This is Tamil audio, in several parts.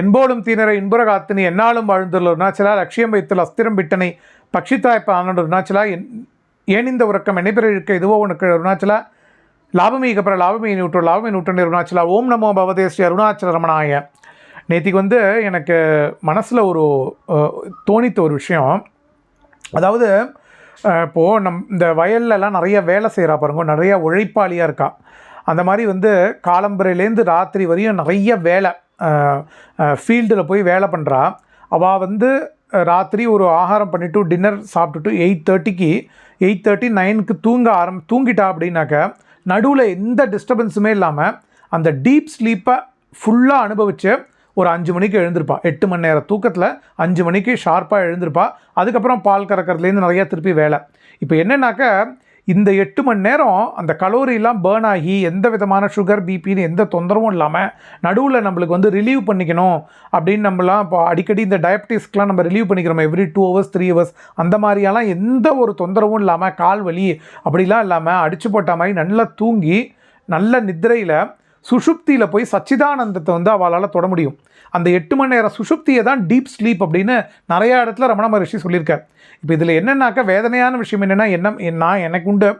என்போடும் தீனரை இன்புற காத்தினி என்னாலும் வாழ்ந்துள்ள அருணாச்சலா லட்சியம் வைத்துள்ள அஸ்திரம் விட்டனை பட்சித்தாய்ப்ப ஆனோட அருணாச்சலா என் ஏன் இந்த உறக்கம்? என்னைப்பெற இதுவோ உனக்கு? அருணாச்சலா லாபமே கப்புற லாபமே நூற்று லாபமீ நூற்று அருணாச்சலா ஓம் நமோ பவதே ஸ்ரீ அருணாச்சல ரமணாய. நேற்றுக்கு வந்து எனக்கு மனசில் ஒரு தோணித்த ஒரு விஷயம். அதாவது இப்போது நம் இந்த வயல்லலாம் நிறைய வேலை செய்கிறா பாருங்க. நிறைய உழைப்பாளியாக இருக்கா. அந்த மாதிரி வந்து காலம்பரையிலேருந்து ராத்திரி வரையும் நிறைய வேலை. ஃபீல்டில் போய் வேலை பண்ணுறா அவள் வந்து ராத்திரி ஒரு ஆகாரம் பண்ணிவிட்டு டின்னர் சாப்பிட்டுட்டு எயிட் தேர்ட்டிக்கு எயிட் தேர்ட்டி நைனுக்கு தூங்க ஆரம் தூங்கிட்டா அப்படின்னாக்க நடுவில் எந்த டிஸ்டர்பன்ஸுமே இல்லாமல் அந்த டீப் ஸ்லீப்பை ஃபுல்லாக அனுபவித்து ஒரு அஞ்சு மணிக்கு எழுந்திருப்பா. எட்டு மணி நேரம் தூக்கத்தில் அஞ்சு மணிக்கு ஷார்ப்பாக எழுந்திருப்பா. அதுக்கப்புறம் பால் கறக்கிறதுலேருந்து நிறையா திருப்பி வேலை. இப்போ என்னென்னாக்க இந்த எட்டு மணி நேரம் அந்த கலோரியெல்லாம் பேர்ன் ஆகி எந்த விதமான சுகர் பிபின்னு எந்த தொந்தரவும் இல்லாமல் நடுவில் நம்மளுக்கு வந்து ரிலீவ் பண்ணிக்கணும் அப்படின்னு நம்மலாம் இப்போ அடிக்கடி இந்த டயபிட்டிஸ்க்கெலாம் நம்ம ரிலீவ் பண்ணிக்கிறோம். Every two hours three hours அந்த மாதிரியெல்லாம் எந்த ஒரு தொந்தரவும் இல்லாமல் கால் வலி அப்படிலாம் இல்லாமல் அடிச்சு போட்ட மாதிரி நல்லா தூங்கி நல்ல நித்திரையில் சுஷுப்தியில் போய் சச்சிதானந்தத்தை வந்து அவளால் தொட முடியும். அந்த எட்டு மணி நேரம் சுஷுப்தியை தான் டீப் ஸ்லீப் அப்படின்னு நிறையா இடத்துல ரமண மகரிஷி சொல்லியிருக்கார். இப்போ இதில் என்னென்னாக்கா வேதனையான விஷயம் என்னென்னா என்ன நான் எனக்கு உண்டு.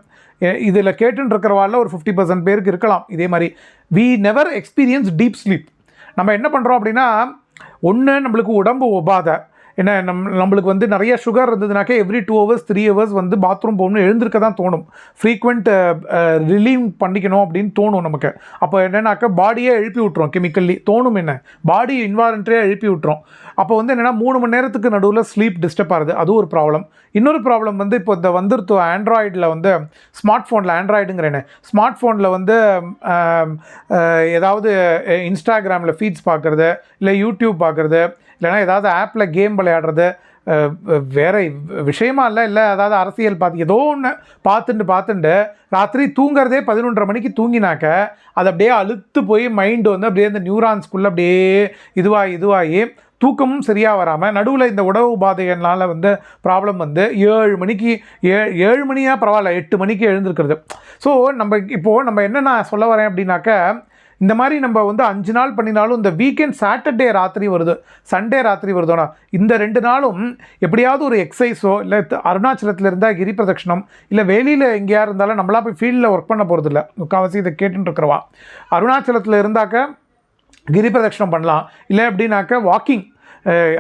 இதில் கேட்டுன்னு இருக்கிறவாள் ஒரு ஃபிஃப்டி பர்சன்ட் பேருக்கு இருக்கலாம். இதே மாதிரி we never experience deep sleep நம்ம என்ன பண்ணுறோம் அப்படின்னா ஒன்று நம்மளுக்கு உடம்பு ஒபாதை. என்ன நம் நம்மளுக்கு வந்து நிறைய sugar இருந்ததுனாக்கா every two hours three hours வந்து பாத்ரூம் போகணும் எழுந்திருக்க தான் தோணும். ஃப்ரீக்வெண்ட் ரிலீவ் பண்ணிக்கணும் அப்படின்னு தோணும் நமக்கு. அப்போ என்னென்னாக்கா பாடியே எழுப்பி விட்ரும் கெமிக்கல்லி தோணும் என்ன? பாடி இன்வாலண்ட்ரியாக எழுப்பி விட்ரும் அப்போ வந்து என்னென்னா மூணு மணி நேரத்துக்கு நடுவில் ஸ்லீப் டிஸ்டர்ப் ஆகுது. அது ஒரு ப்ராப்ளம் இன்னொரு ப்ராப்ளம் வந்து இப்போ இந்த வந்துருத்து ஆண்ட்ராய்டில் வந்து ஸ்மார்ட் ஃபோனில் ஆண்ட்ராய்டுங்கிறேன்னு ஸ்மார்ட் ஃபோனில் வந்து ஏதாவது இன்ஸ்டாகிராமில் ஃபீட்ஸ் பார்க்குறது இல்லை யூடியூப் பார்க்குறது இல்லைன்னா ஏதாவது ஆப்பில் கேம் விளையாடுறது வேற விஷயமா இல்லை இல்லை அதாவது அரசியல் பார்த்து ஏதோ ஒன்று பார்த்துட்டு பார்த்துட்டு ராத்திரி தூங்குறதே பதினொன்றரை மணிக்கு தூங்கினாக்க அது அப்படியே அழுத்து போய் மைண்டு வந்து அப்படியே அந்த நியூரான்ஸ்குள்ளே அப்படியே இதுவாகி இதுவாகி தூக்கமும் சரியாக வராமல் நடுவில் இந்த உடவு உபாதைகள்னால வந்து ப்ராப்ளம் வந்து ஏழு மணிக்கு ஏ ஏழு மணியா பரவாயில்ல எட்டு மணிக்கு எழுந்திருக்கிறது. ஸோ நம்ம இப்போது நம்ம என்ன நான் சொல்ல வரேன் அப்படின்னாக்க இந்த மாதிரி நம்ம வந்து அஞ்சு நாள் பண்ணினாலும் இந்த வீக்கெண்ட் சாட்டர்டே ராத்திரி வருது சண்டே ராத்திரி வருதோனா இந்த ரெண்டு நாளும் எப்படியாவது ஒரு எக்ஸசைஸோ இல்லை அருணாச்சலத்தில் இருந்தால் கிரி பிரதட்சணம் இல்லை வெளியில் எங்கேயா இருந்தாலும் நம்மளா போய் ஃபீல்டில் ஒர்க் பண்ண போகிறதில்ல முக்கால்வாசி இதை கேட்டுட்டு இருக்கிறவா. அருணாச்சலத்தில் இருந்தாக்க கிரி பிரதட்சணம் பண்ணலாம். இல்லை அப்படின்னாக்க வாக்கிங்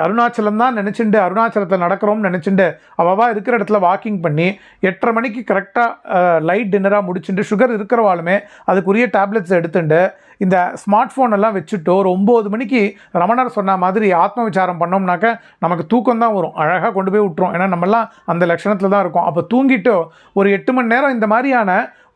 அருணாச்சலம் தான் நினச்சிண்டு அருணாச்சலத்தில் நடக்கிறோம்னு நினச்சிண்டு அவவா இருக்கிற இடத்துல வாக்கிங் பண்ணி எட்டரை மணிக்கு கரெக்டாக லைட் டின்னராக முடிச்சுட்டு சுகர் இருக்கிறவாளுமே அதுக்குரிய டேப்லெட்ஸ் எடுத்துட்டு இந்த ஸ்மார்ட் ஃபோன் எல்லாம் வச்சுட்டு ஒரு ஒம்பது மணிக்கு ரமணர் சொன்ன மாதிரி ஆத்ம விசாரம் பண்ணோம்னாக்க நமக்கு தூக்கம் தான் வரும். அழகாக கொண்டு போய் விட்டுரும். ஏன்னா நம்மலாம் அந்த லட்சணத்தில் தான் இருக்கும். அப்போ தூங்கிட்டு ஒரு எட்டு மணி நேரம் இந்த மாதிரியான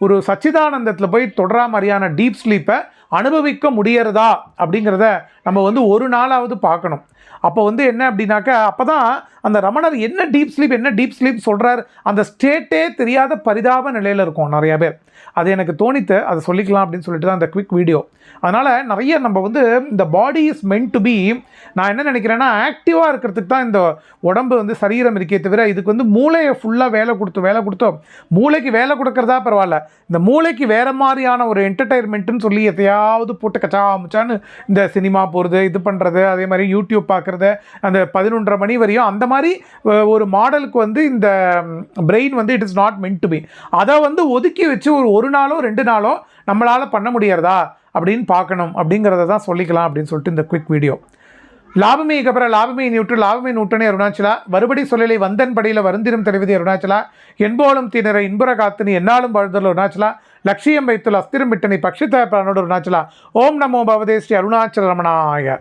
ஒரு சச்சிதானந்தத்தில் போய் தொடரா மாதிரியான டீப் ஸ்லீப்பை அனுபவிக்க முடியறதா அப்படிங்கிறத நம்ம வந்து ஒரு நாளாவது பார்க்கணும். அப்போ வந்து என்ன அப்படின்னாக்கா அப்போ தான் அந்த ரமணர் என்ன டீப் ஸ்லீப் என்ன டீப் ஸ்லீப் சொல்கிறார் அந்த ஸ்டேட்டே தெரியாத பரிதாப நிலையில் இருக்கும் நிறையா பேர். அது எனக்கு தோணித்து அதை சொல்லிக்கலாம் அப்படின்னு சொல்லிட்டு தான் அந்த குவிக் வீடியோ அதனால் நிறைய நம்ம வந்து இந்த body is meant to be நான் என்ன நினைக்கிறேன்னா ஆக்டிவாக இருக்கிறதுக்கு தான் இந்த உடம்பு வந்து சரீரம் இருக்கே தவிர இதுக்கு வந்து மூளையை ஃபுல்லாக வேலை கொடுத்து வேலை கொடுத்தோம். மூளைக்கு வேலை கொடுக்குறதா பரவாயில்ல. இந்த மூளைக்கு வேறு மாதிரியான ஒரு என்டர்டைன்மெண்ட்டுன்னு சொல்லி எத்தையா எதையாவது போட்டு கச்சா முச்சான்னு இந்த சினிமா போகிறது இது பண்ணுறது அதே மாதிரி யூடியூப் பார்க்குறது அந்த பதினொன்றரை மணி வரையும் அந்த மாதிரி ஒரு மாடலுக்கு வந்து இந்த பிரெயின் வந்து it is not meant to be அதை வந்து ஒதுக்கி வச்சு ஒரு ஒரு நாளோ ரெண்டு நாளோ நம்மளால் பண்ண முடியறதா அப்படின்னு பார்க்கணும் அப்படிங்கிறத தான் சொல்லிக்கலாம் அப்படின்னு சொல்லிட்டு இந்த குவிக் வீடியோ லாபமேக்கு அப்புறம் லாபமே நியூட்டு லாபமே நூற்றனே அருணாச்சலா மறுபடி சொல்லலை வந்தன் படையில் வருந்திரும் தெரிவிதி அருணாச்சலா என்போலும் திணற இன்புற காத்தினி என்னாலும் வாழ்தல் அருணாச்சலா லட்சியம் வைத்துள்ள அஸ்திரம் விட்டனை பக்ஷித்த பிரானோடு அருணாச்சலா. ஓம் நமோ பவதே ஸ்ரீ அருணாச்சல ரமணாய.